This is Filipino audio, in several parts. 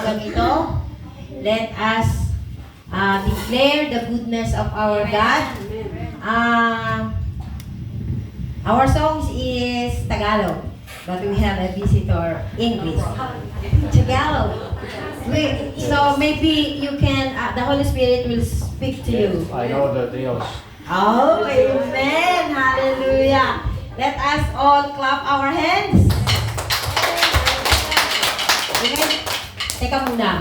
umagang ito. Let us uh, declare the goodness of our God. Uh, our songs is Tagalog, but we have a visitor English. Tagalog. We, so maybe you can, uh, the Holy Spirit will speak to you. I know the Dios. Oh, amen. Hallelujah. Let us all clap our hands. Okay. Teka muna.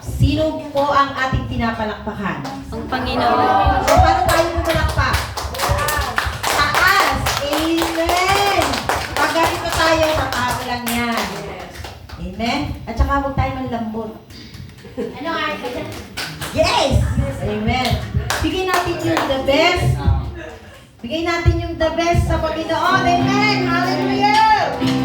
Sino po ang ating pinapalakpakan? Ang Panginoon. So, paano tayo pumalakpak? Taas. Amen. Pag ganito tayo, tatao lang yan. Amen. At saka huwag tayo manlambot. Ano ay? Yes! Amen. Bigay natin yung the best. Bigay natin yung the best sa Panginoon. Amen! Hallelujah!